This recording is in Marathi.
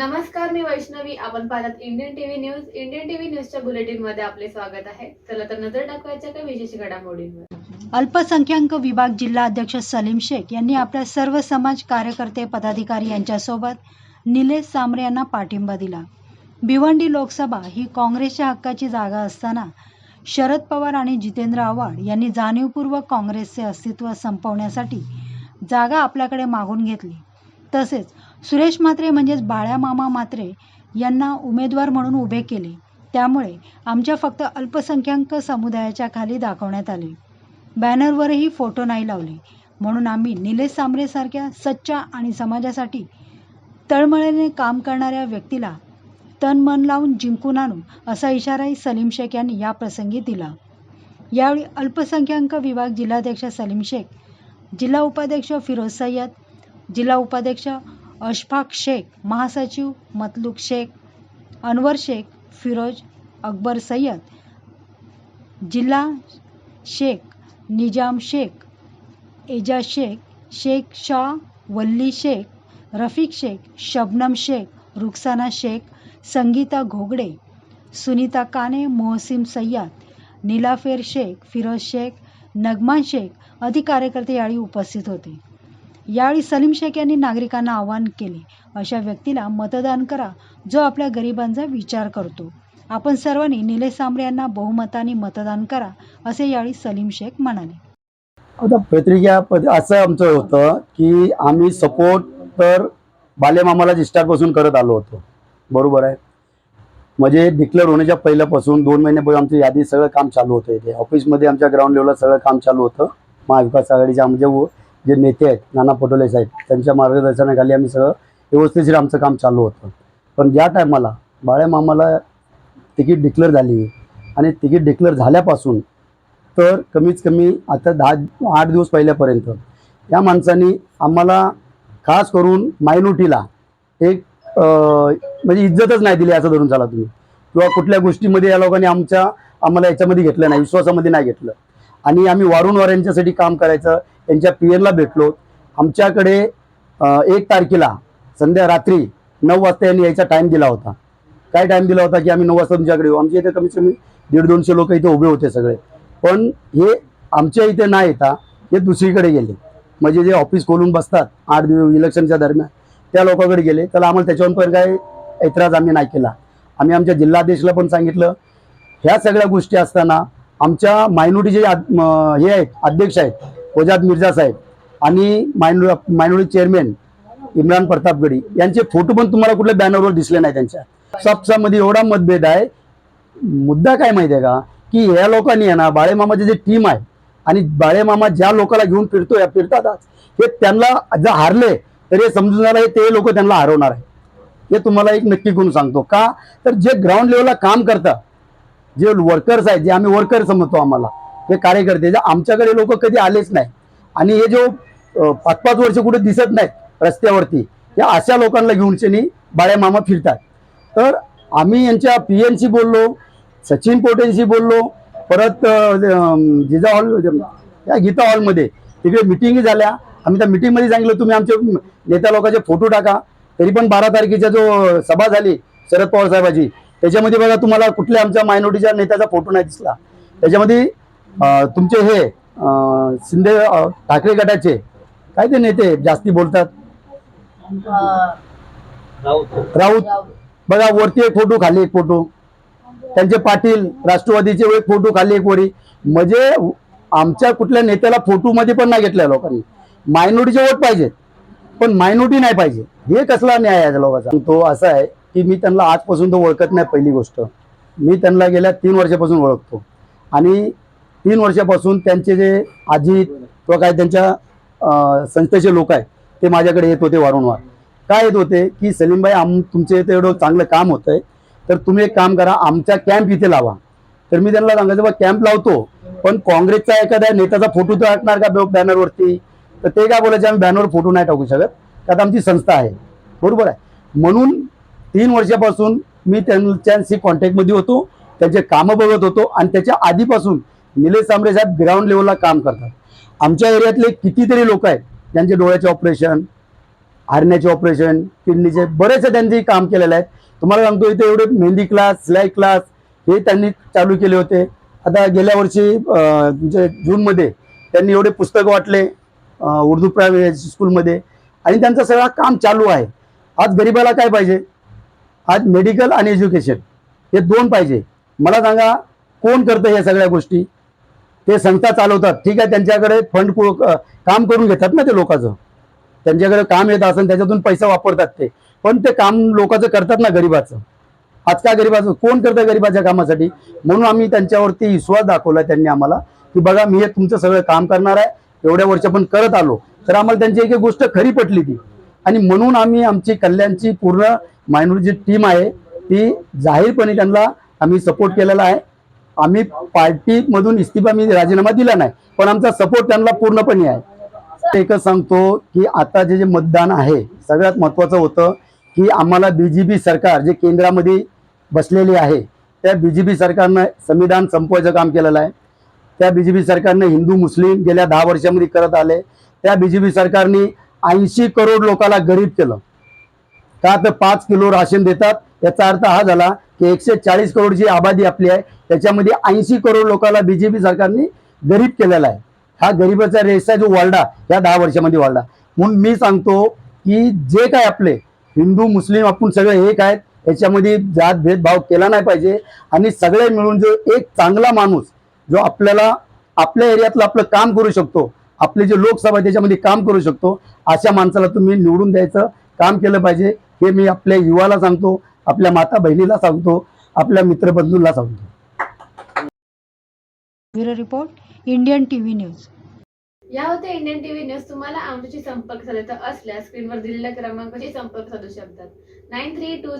नमस्कार मी वैष्णवी. आपण पाहतात Indian TV news Indian TV न्यूजच्या बुलेटिनमध्ये आपले स्वागत आहे. चला तर नजर टाकवायच्या काही विशेष घडामोडींवर. अल्पसंख्याक विभाग जिल्हा अध्यक्ष सलीम शेख यांनी आपल्या सर्व समाज कार्यकर्ते पदाधिकारी यांच्यासोबत निलेश सामरे यांना पाठिंबा दिला. भिवंडी लोकसभा ही काँग्रेसच्या हक्काची जागा असताना शरद पवार आणि जितेंद्र आव्हाड यांनी जाणीवपूर्वक काँग्रेसचे अस्तित्व संपवण्यासाठी जागा आपल्याकडे मागून घेतली. तसेच सुरेश म्हात्रे म्हणजेच बाळ्या मामा म्हात्रे यांना उमेदवार म्हणून उभे केले. त्यामुळे आमच्या फक्त अल्पसंख्याक समुदायाच्या खाली दाखवण्यात आले. बॅनरवरही फोटो नाही लावले. म्हणून आम्ही निलेश सांबरेसारख्या सच्चा आणि समाजासाठी तळमळीने काम करणाऱ्या व्यक्तीला तन मन लावून जिंकून आणू असा इशाराही सलीम शेख यांनी या प्रसंगी दिला. यावेळी अल्पसंख्याक विभाग जिल्हाध्यक्ष सलीम शेख जिल्हा उपाध्यक्ष फिरोज सय्यद जिल्हा उपाध्यक्ष अशफाक शेख महासचिव मतलूक शेख अनवर शेख फिरोज अकबर सय्यद जिल्हा शेख निजाम शेख एजाज शेख शेख शाह वल्ली शेख रफिक शेख शबनम शेख रुखसाना शेख संगीता घोगडे सुनीता काने मोहसिम सय्यद नीलाफेर शेख फिरोज शेख नगमान शेख आदी कार्यकर्ते यावेळी उपस्थित होते. यावेळी सलीम शेख यांनी नागरिकांना आवाहन केले. अशा व्यक्तीला मतदान करा जो आपल्या गरिबांचा विचार करतो. आपण सर्वांनी निलेश सांबरे यांना बहुमताने मतदान करा असे यावेळी सलीम शेख म्हणाले. आता पत्रिका असं आमचं होतं की आम्ही सपोर्ट तर बालेमामाला जिस्टारपासून करत आलो होतो. बरोबर आहे. म्हणजे डिक्लेअर होण्याच्या पहिल्यापासून दोन महिन्यापासून आमची यादी सगळं काम चालू होतं इथे. ऑफिसमध्ये आमच्या ग्राउंड लेवलला सगळं काम चालू होतं. महाविकास आघाडीच्या म्हणजे व- जे नेते आहेत नाना पटोले साहेब त्यांच्या मार्गदर्शनाखाली आम्ही सगळं व्यवस्थितशीर आमचं काम चालू होतं. पण ज्या टायमाला बाळ्यामामाला तिकीट डिक्लेअर झाली आणि तिकीट डिक्लेअर झाल्यापासून तर कमीत कमी आता दहा आठ दिवस पहिल्यापर्यंत या माणसांनी आम्हाला खास करून मायनोटीला एक म्हणजे इज्जतच नाही दिली असं धरून चाला तुम्ही. किंवा कुठल्या गोष्टीमध्ये या लोकांनी आमच्या आम्हाला याच्यामध्ये घेतलं नाही विश्वासामध्ये नाही घेतलं. आणि आम्ही वारंवार यांच्यासाठी काम करायचं यांच्या पी एनला भेटलो. आमच्याकडे एक तारखेला संध्या रात्री नऊ वाजता यांनी यायचा टाईम दिला होता. काय टाईम दिला होता की आम्ही नऊ वाजता तुमच्याकडे येऊ? आमच्या इथे कमीत कमी दीड दोनशे लोक इथे उभे होते सगळे. पण हे आमच्या इथे नाही येता हे दुसरीकडे गेले. म्हणजे जे ऑफिस खोलून बसतात आठ दिवस इलेक्शनच्या दरम्यान त्या लोकांकडे गेले. तर आम्हाला त्याच्यावर पण काय ऐतराज आम्ही नाही केला. आम्ही आमच्या जिल्हाध्यक्षला पण सांगितलं. ह्या सगळ्या गोष्टी असताना आमच्या मायनॉरिटी जे हे आहेत अध्यक्ष आहेत वजाद मिर्झा साहेब आणि minor minority chairman Imran Pratapgadhi यांचे फोटो पण तुम्हाला कुठल्या बॅनरवर दिसले नाही त्यांच्या. सपसामध्ये एवढा मतभेद आहे. मुद्दा काय माहिती आहे का? की ह्या लोकांनी आहे ना बाळेमामाची जे टीम आहे आणि बाळेमामा ज्या लोकांना घेऊन फिरतोय फिरतात हे त्यांना जर हारले तर हे समजून जाणार हे ते लोक त्यांना हरवणार आहे हे तुम्हाला एक नक्की करून सांगतो का? तर जे ग्राउंड लेवलला काम करतात जे वर्कर्स आहेत जे आम्ही वर्कर समजतो आम्हाला हे कार्यकर्ते जे आमच्याकडे लोक कधी आलेच नाही. आणि हे जो पाच पाच वर्ष कुठे दिसत नाहीत रस्त्यावरती या अशा लोकांना घेऊन शनी मामा फिरतात. तर आम्ही यांच्या पी एनशी बोललो सचिन पोटेंशी बोललो परत जिजा हॉल या गीता हॉलमध्ये. तिकडे मिटिंगी झाल्या. आम्ही त्या मिटिंगमध्ये सांगितलं तुम्ही आमचे नेत्या लोकांचे फोटो टाका. तरी पण बारा तारखेच्या जो सभा झाली शरद पवार साहेबाची त्याच्यामध्ये बघा तुम्हाला कुठल्या आमच्या मायनॉरिटीच्या नेत्याचा फोटो नाही दिसला. त्याच्यामध्ये तुमचे हे शिंदे ठाकरे गटाचे काय ते नेते जास्ती बोलतात? राऊत. बघा वरती एक फोटो खाली एक फोटो. त्यांचे पाटील राष्ट्रवादीचे एक फोटो खाली एक वरी. म्हणजे आमच्या कुठल्या नेत्याला फोटो मध्ये पण नाही घेतल्या लोकांनी. मायनॉरिटीचे वोट पाहिजेत पण मायनॉरिटी नाही पाहिजे. हे कसला न्याय आहे लोकांचा? तो असा आहे की मी त्यांना आजपासून तो ओळखत नाही पहिली गोष्ट. मी त्यांना गेल्या तीन वर्षापासून ओळखतो. आणि तीन वर्षापासून त्यांचे जे आजी किंवा काय त्यांच्या संस्थेचे लोक आहेत ते माझ्याकडे येत होते वारंवार. काय येत होते की सलीमबाई आम तुमच्या इथे एवढं चांगलं काम होतंय तर तुम्ही एक काम करा आमचा कॅम्प इथे लावा. तर मी त्यांना सांगायचं बा कॅम्प लावतो पण काँग्रेसचा एखाद्या नेत्याचा फोटो तर टाकणार का बॅनरवरती? तर ते काय बोलायचे आम्ही बॅनरवर फोटो नाही टाकू शकत कारण आमची संस्था आहे. बरोबर आहे. म्हणून तीन वर्षापासून मी त्यांच्याशी कॉन्टॅक्टमध्ये होतो त्यांचे कामं बघत होतो आणि त्याच्या आधीपासून निलेश सांबरे साहेब ग्राउंड लेवलला काम करतात. आमच्या एरियातले कितीतरी लोक आहेत ज्यांचे डोळ्याचे ऑपरेशन हरण्याचे ऑपरेशन किडनीचे बरेचसे त्यांचे काम केलेले आहेत. तुम्हाला सांगतो इथे एवढे मेहंदी क्लास सिलाई क्लास हे त्यांनी चालू केले होते. आता गेल्या वर्षी म्हणजे जूनमध्ये त्यांनी एवढे पुस्तकं वाटले उर्दू प्रायव्हेट स्कूलमध्ये. आणि त्यांचं सगळं काम चालू आहे. आज गरिबाला काय पाहिजे? आज मेडिकल आणि एज्युकेशन हे दोन पाहिजे. मला सांगा कोण करतं या सगळ्या गोष्टी? ते संस्था चालवतात. ठीक आहे त्यांच्याकडे फंड काम करून घेतात ना ते लोकांचं त्यांच्याकडे काम येत असेल त्याच्यातून पैसा वापरतात ते. पण ते काम लोकांचं करतात ना गरिबाचं. आज का गरिबाचं? कोण करतं गरिबाच्या कामासाठी? म्हणून आम्ही त्यांच्यावरती विश्वास दाखवला त्यांनी आम्हाला की बघा मी हे तुमचं सगळं काम करणार आहे एवढ्या वर्ष पण करत आलो. तर आम्हाला त्यांची एक एक गोष्ट खरी पटली ती. आणि म्हणून आम्ही आमची कल्याणची पूर्ण मायनॉरिटी टीम आहे ती जाहीरपणे त्यांना आम्ही सपोर्ट केलेला आहे. आम्ही पार्टीमधून इस्तिफा मी राजीनामा दिला नाही पण आमचा सपोर्ट त्यांना पूर्णपणे आहे. एकच सांगतो की आता जे जे मतदान आहे सगळ्यात महत्त्वाचं होतं की आम्हाला बी जे पी सरकार जे केंद्रामध्ये बसलेली आहे त्या बी जे पी सरकारनं संविधान संपवायचं काम केलेलं आहे. त्या बी जे पी सरकारने हिंदू मुस्लिम गेल्या दहा वर्षामध्ये करत आले. त्या बी जे पी सरकारने ऐंशी करोड लोकांना गरीब केलं. का तर पाच किलो राशन देतात याचा अर्थ हा झाला की एकशे चाळीस करोडची आबादी आपली आहे त्याच्यामध्ये ऐंशी करोड लोकांना बीजेपी सरकारने गरीब केलेला आहे. हा गरिबाचा आहे जो वाढला या दहा वर्षामध्ये वाढला. म्हणून मी सांगतो की जे काय आपले हिंदू मुस्लिम आपण सगळे एक आहेत याच्यामध्ये जात भेदभाव केला नाही पाहिजे. आणि सगळे मिळून जो एक चांगला माणूस जो आपल्याला आपल्या एरियातलं आपलं काम करू शकतो आपले जे लोकसभा आहे त्याच्यामध्ये काम करू शकतो अशा माणसाला तुम्ही निवडून द्यायचं काम केलं पाहिजे. हे मी आपल्या युवाला सांगतो. आपल्या माता बहिणीला सांगतो आपल्या मित्रबंधूंना सांगतो. Bureau report Indian T V news. या होत्या इंडियन टीव्ही न्यूज. तुम्हाला आमच्याशी संपर्क साधायचा असल्यास स्क्रीनवर दिलेल्या क्रमांकाशी संपर्क साधू शकतात. Nine three to